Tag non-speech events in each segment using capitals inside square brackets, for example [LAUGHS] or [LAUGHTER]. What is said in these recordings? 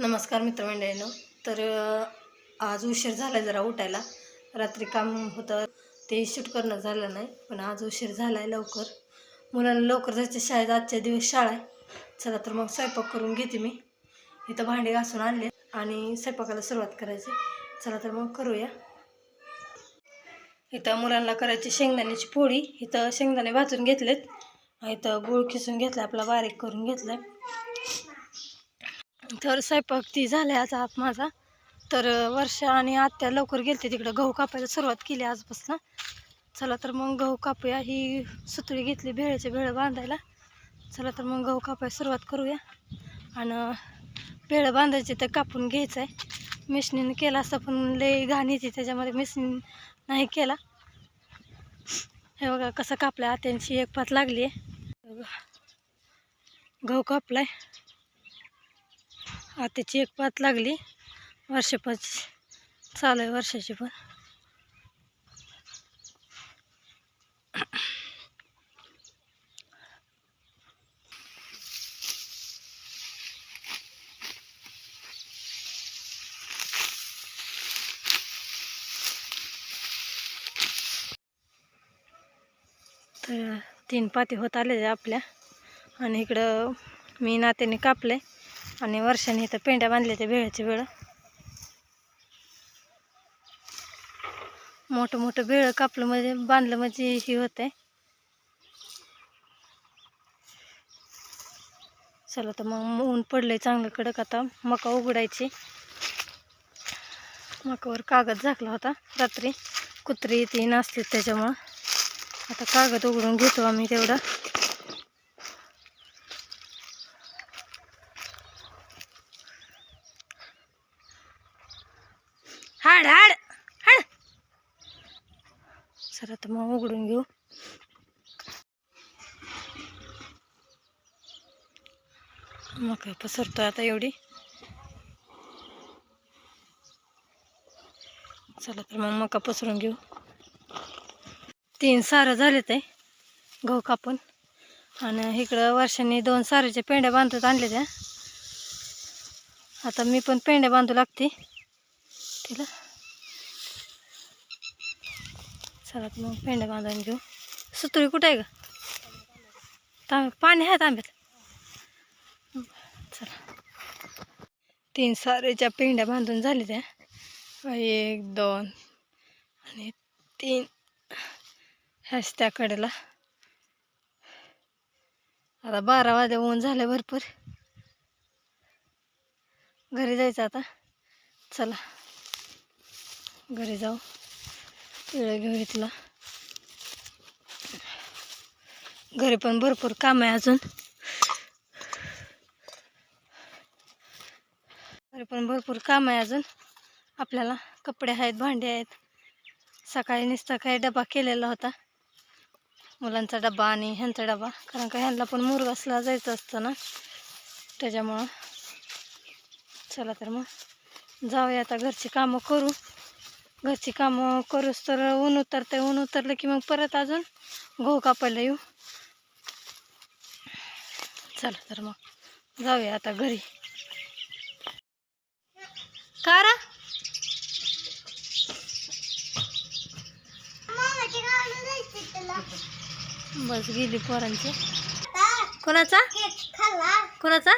नमस्कार मित्रमंडळींनो. तर आज उशीर झाला जरा उठायला. रात्री काम होतं ते शूट करणं झालं नाही पण आज उशीर झाला आहे लवकर. मुलांना लवकर जायचं शाळेत आजच्या दिवस शाळा आहे. चला तर मग स्वयंपाक करून घेते मी. इथं भांडे घासून आणले आणि स्वयंपाकाला सुरुवात करायची. चला तर मग करूया. इथं मुलांना करायची शेंगदाण्याची पोळी. इथं शेंगदाणे भाजून घेतलेत. इथं गूळ खिसून घेतला आपला बारीक करून घेतला तर स्वयंपाक ती झाले आज आप माझा. तर वर्षा आणि आत्या लवकर गेलते तिकडं गहू कापायला सुरुवात केली आजपासून. चला तर मग गहू कापूया. ही सुतळी घेतली भेळ्याच्या भेळं बांधायला. चला तर मग गहू कापायला सुरुवात करूया. आणि भेळं बांधायचे तर कापून घ्यायचं आहे मिशनीनं केला असं पण लई घाण येते त्याच्यामध्ये मिशनी नाही केला. हे बघा कसं कापलं आत्यांची एक पात लागली आहे गहू कापलाय. आत्याची एक पात लागली. वर्षापाच चालू आहे वर्षाची पण. तर तीन पाती होत आले आपल्या. आणि इकडं मी नात्याने कापले आणि वर्षाने इथं पेंड्या बांधल्या त्या भेळाची वेळ. मोठं मोठं भेळ कापलं म्हणजे बांधलं म्हणजे ही होत आहे चला तर मग ऊन पडलंय चांगलं कडक आता मका उघडायची. मकावर कागद झाकला होता रात्री. कुत्री ती नाचते त्याच्यामुळं. आता कागद उघडून घेतो आम्ही तेवढा हाड हाड हाड सर आता मग उघडून घेऊ. मग पसरतो आता एवढी. चला तर मग मका पसरून घेऊ. तीन सारं झाले ते गहू कापून. आणि इकडं वर्षांनी दोन साराच्या पेंड्या बांधत आणले त्या आता मी पण पेंड्या बांधू लागते. तिला चला मग पेंड्या बांधून घेऊ. सुतळी कुठं आहे का तांब्या पाणी आहे तांब्यात चला. तीन सारेच्या पेंड्या बांधून झाली त्या. एक दोन आणि तीन. ह्याच त्या कडेला. आता बारा वाजे ऊन झालं भरपूर. घरी जायचं आता. चला. घरी जाऊ. वेळ घेऊ घरी पण भरपूर काम आहे अजून. घरी पण भरपूर काम आहे अजून. आपल्याला कपडे आहेत भांडे आहेत. सकाळी नुसता काही डबा केलेला होता. मुलांचा डबा आणि ह्यांचा डबा. कारण का ह्यांना पण मुरगासला जायचं असतं ना. त्याच्यामुळं चला तर मग जाऊया आता घरची कामं करू. घरची कामं करूस तर ऊन उतरते ऊन उतरलं की मग परत अजून गहू कापायला येऊ. चला तर मग जाऊया आता घरी. कारा बस गेली पोरांची. कोणाचा? कोणाचा?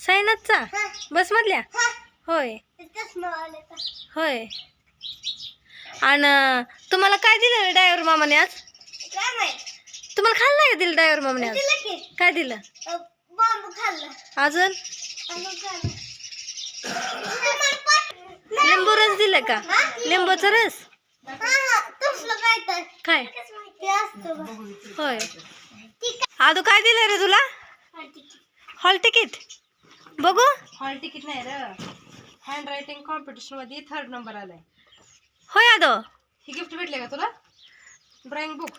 सायनाथचा बस मधल्या? होय. होय. आणि तुम्हाला काय दिलं ड्रायव्हर मामाने आज? तुम्हाला खाल्लं नाही का दिलं ड्रायव्हर मामाने आज? काय दिलं? बांबू खाल्ला. अजून? लिंबू रस दिलं का? लिंबूचा रस? तसलं काय तर. काय? ते असतं बघ. होय. आदू काय दिलं रे तुला? आहे. हॉल तिकीट बघू. हॉल तिकीट नाही र. हँड रायटिंग कॉम्पिटिशनमध्ये थर्ड नंबर आलाय. होय आदो. हे गिफ्ट भेटले का तुला? ड्रॉइंग बुक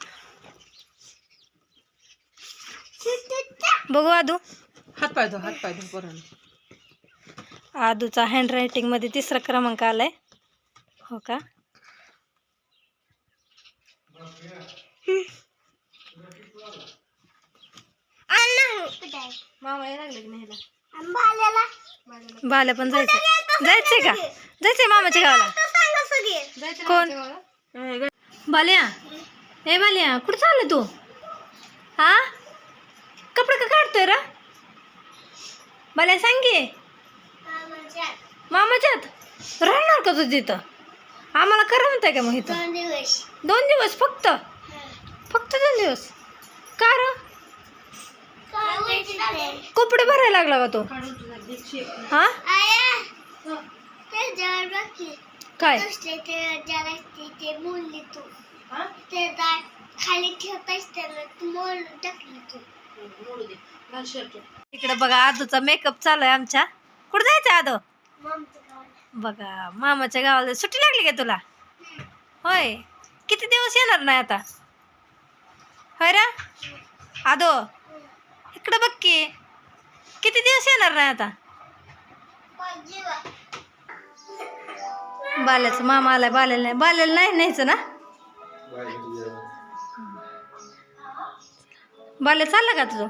बघू आदू. हात पाय धो हात पाय धो पोरांनो. आदूचा हँड रायटिंगमध्ये तिसरा क्रमांक आलाय. हो का? मामा यायला लागले की नाही बाल्या पण जायचं. जायचंय का? जायचंय मामाच्या गावाला तर सांगा सगळे जायचं ना कोण? बाल्या. ए बाल्या कुठं चाललं तू? हा? कपडे का काढतोय रा? बाल्या सांग मामाच्यात. राहणार का तू तिथं? आम्हाला करा म्हणताय का मग इथं? दोन दिवस. दोन दिवस फक्त? फक्त दोन दिवस? का र? कपडे भरायला लागला का तो? हा? काय? ते ज्याला ते ते बोलली तू. हा? ते दाट खाली ठेवताच त्याला तू मोल टाकली तू. मोडू दे घाल शर्ट. इकडे बघा आदूचा मेकअप चालू आहे आमच्या. कुठं जायचं आदो? गावाला. बघा मामाच्या गावाला. सुट्टी लागली का तुला? होय. किती दिवस येणार नाही आता? होय रा? आदो इकडं बघ की. किती दिवस येणार नाही आता? बाल्याचं मामा आलाय बाल्याला नाही बाल्याला नाही न्यायचं ना? बाल्या चालला का तुझं?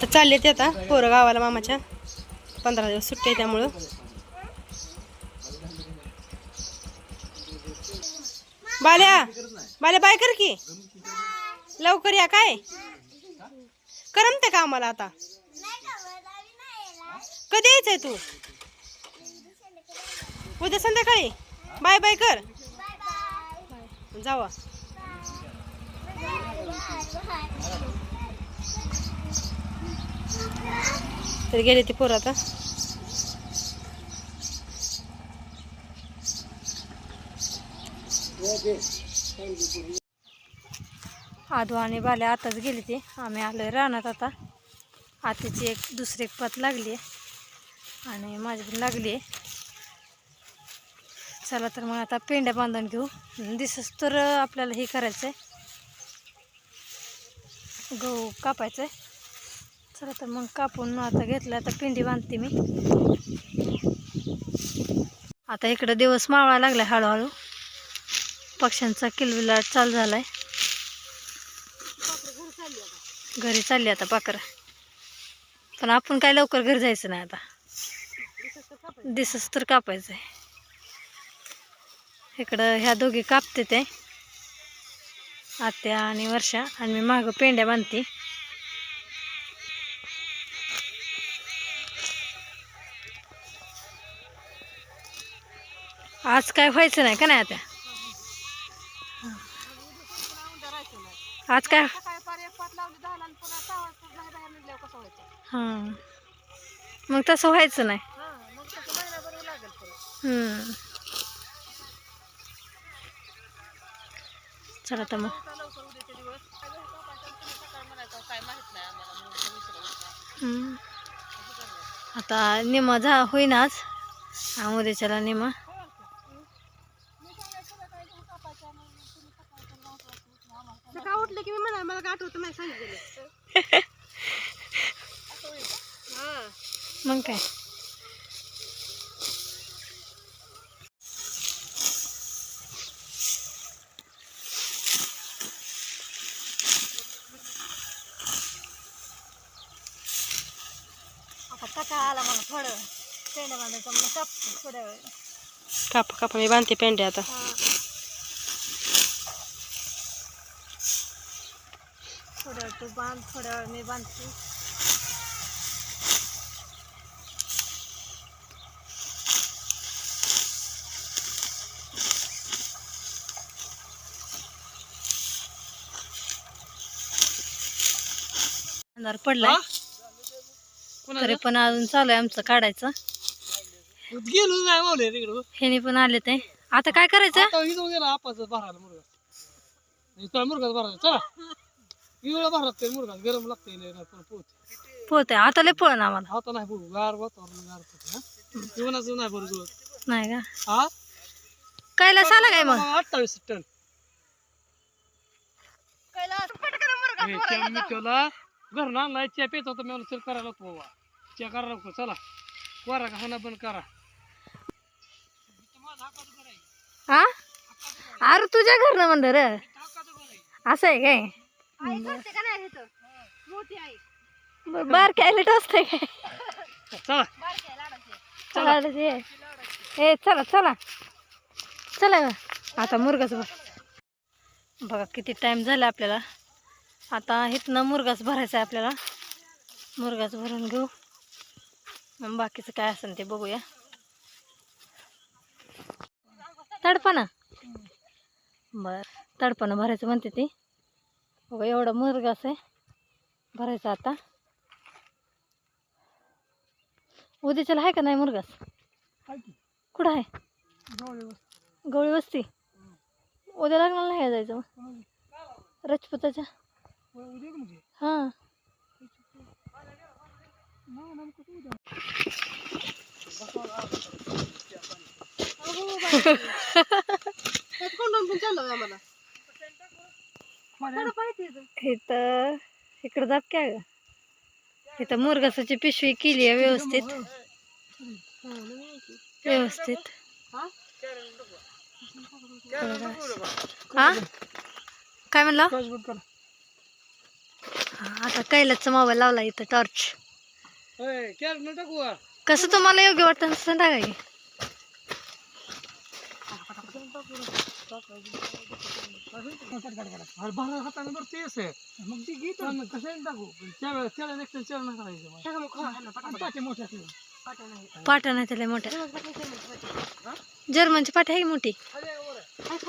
तर चालले ते आता पोरं गावाला मामाच्या. पंधरा दिवस सुट्टी आहे त्यामुळं. बाल्या बाल्या बाय कर की. लवकर या काय? करमते का आम्हाला आता? कधी यायचंय तू? उद्या संध्याकाळी. बाय बाय कर. जावा. तर गेले ते पोरं आता. आदू आणि बाल्या आताच गेली ती. आम्ही आलो रानात आता. आतीची एक दुसरी एक पत लागली आहे आणि माझी पण लागली आहे चला तर मग आता पेंड्या बांधून घेऊ. दिसस तर आपल्याला हे करायचं आहे गहू कापायचं आहे चला तर मग कापून आता घेतलं आता पेंडी बांधते मी. आता इकडं दिवस मावळा लागला हळूहळू. पक्ष्यांचा किलबिलाट चालू झालाय. घरी चालली आता पाखरं पण आपण काय लवकर घरी जायचं नाही आता. दिसस तर कापायचं आहे इकडं ह्या दोघी कापते ते. आत्या आणि वर्षा. आणि मी मागं पेंड्या बांधते. आज काय व्हायचं नाही का नाही आता? आज काय? हां मग तसं व्हायचं नाही. चला तर मग. हम्म. आता निमा झा होईना आज. हा, उद्याच्याला निमा उठले की मी म्हणा मला नाही [LAUGHS] मग काय आता टाका आला मला थोडं पेंड्या बांधायचं मला कापतो थोड्या वेळ कापा कापा मी बांधते पेंडे आता थोड्या वेळ तू बांध थोड्या वेळ मी बांधते अंधार पडलाय. तरी पण अजून चालू आहे आमचं काढायचं. गेलो नाही मावले तिकडं. ह्याने पण आले ते. आता काय करायचं? आता इथं गेला आपाचं भरायला मुरगा इथं मुरगाच भरायला चला. वेळा भरत ते मुरगा गरम लागते पण पोहते आता लय पळण आम्हाला. आता नाही बघू गार वातावरण हा. नाही बरोबर नाही का? हा? कैलास आला काय मग? अठ्ठावीस टन. केला घर ना नाही च्या पेच होता मी चल करायला नको बाबा करायला नको चला. कोरा का हाना बंद करा. हा? अरे तुझ्या घरनं म्हणलं र. असं आहे काय? मोठी आई. ब- बार काय लेट असतंय काय? चला. ए चला चला. चला ग. आता मुरगाच भर. बघा किती टाइम झाला आपल्याला. आता इथनं मुरगाच भरायचा आहे आपल्याला. मुरगाच भरून घेऊ. मग बाकीचं काय असेल ते बघूया. तडपाना? बर. तडपानं भरायचं म्हणते ती. बघा एवढा मुरगास आहे. भरायचा आता. उद्याच्याला आहे का नाही मुरगास कुठं आहे? गवळी वस्ती. उद्या लग्नाला नाही जायचं मग? रजपुताच्या? हां. [LAUGHS] इथं इकडं जात काय ग? इथं मुरगासाची पिशवी केली आहे व्यवस्थित. व्यवस्थित. हा? काय म्हणला? आता कैलाचा मोबाईल लावला इथं टॉर्च कसं तुम्हाला योग्य वाटतं तसं टाका? की पाटा नाही. त्याला मोठ्या. जर्मनची पाठी आहे की मोठी?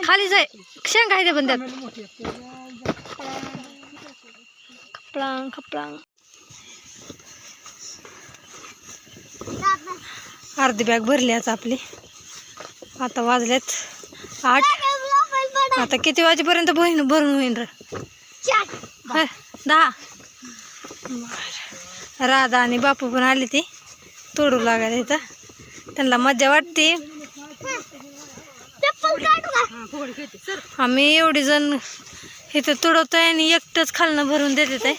खाली जाय. शेंगा आहे ते पण त्यात. खपळांग खपळांग अर्धी बॅग भरली आता आपली. आता वाजल्यात आठ. आता किती वाजेपर्यंत बहीण भरून होईन र? हा, दहा. राधा आणि बापू पण आली ती. तोडू लागायला इथं. त्यांना मजा वाटते. आम्ही एवढी जण इथं तुडवतोय आणि एकटंच खालनं भरून देते ते